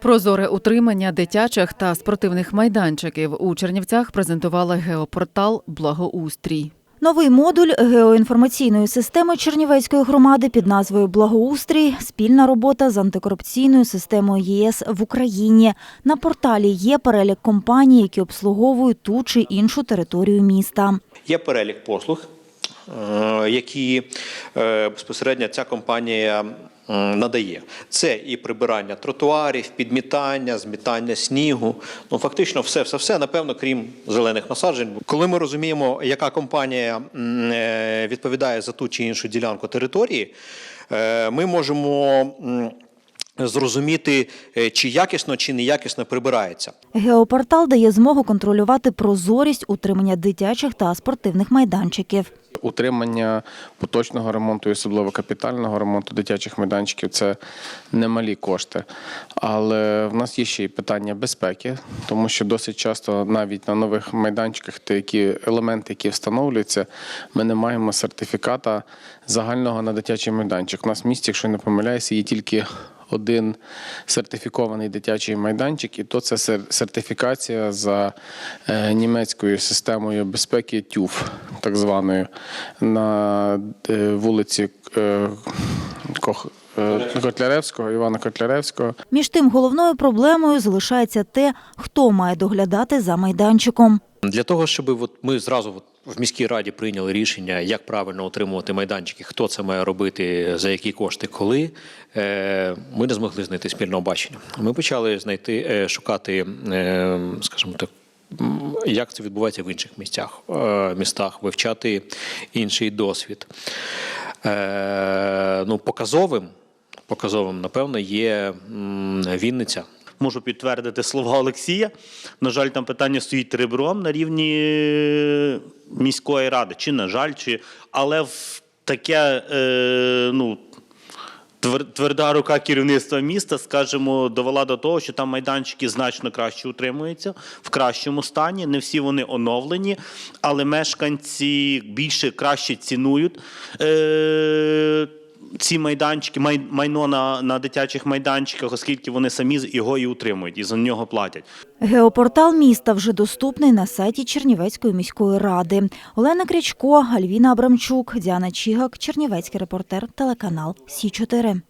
Прозоре утримання дитячих та спортивних майданчиків у Чернівцях презентувала геопортал Благоустрій. Новий модуль геоінформаційної системи Чернівецької громади під назвою Благоустрій спільна робота з антикорупційною системою ЄС в Україні. На порталі є перелік компаній, які обслуговують ту чи іншу територію міста. Є перелік послуг, які е, безпосередньо ця компанія надає. Це і прибирання тротуарів, підмітання, змітання снігу. Ну фактично, все, все, все, напевно, крім зелених насаджень. Коли ми розуміємо, яка компанія е, відповідає за ту чи іншу ділянку території, е, ми можемо. Зрозуміти, е, чи якісно, чи неякісно прибирається. Геопортал дає змогу контролювати прозорість утримання дитячих та спортивних майданчиків. Утримання поточного ремонту і особливо капітального ремонту дитячих майданчиків це немалі кошти. Але в нас є ще й питання безпеки, тому що досить часто навіть на нових майданчиках такі елементи, які встановлюються, ми не маємо сертифіката загального на дитячий майданчик. У нас в місті, якщо не помиляюся, є тільки один сертифікований дитячий майданчик, і то це сертифікація за е, німецькою системою безпеки ТЮФ, так званою, на е, вулиці е, Кох- е, Котляревського, Івана Котляревського. Між тим, головною проблемою залишається те, хто має доглядати за майданчиком. Для того, щоб от ми зразу в міській раді прийняли рішення, як правильно отримувати майданчики, хто це має робити, за які кошти, коли, ми не змогли знайти спільного бачення. Ми почали знайти, шукати, скажімо так. Як це відбувається в інших місцях, е, містах, вивчати інший досвід. Е, Ну, показовим, показовим, напевно, є Вінниця. Можу підтвердити слова Олексія. На жаль, там питання стоїть ребром на рівні е, міської ради. Чи на жаль, чи але в таке ну. Твер- Тверда рука керівництва міста, скажімо, довела до того, що там майданчики значно краще утримуються в кращому стані. Не всі вони оновлені, але мешканці більше краще цінують е, ці майданчики, май, майно на, на дитячих майданчиках, оскільки вони самі його і утримують і за нього платять. Геопортал міста вже доступний на сайті Чернівецької міської ради. Олена Крячко, Альвіна Абрамчук, Діана Чігак, Чернівецький репортер, телеканал Сі 4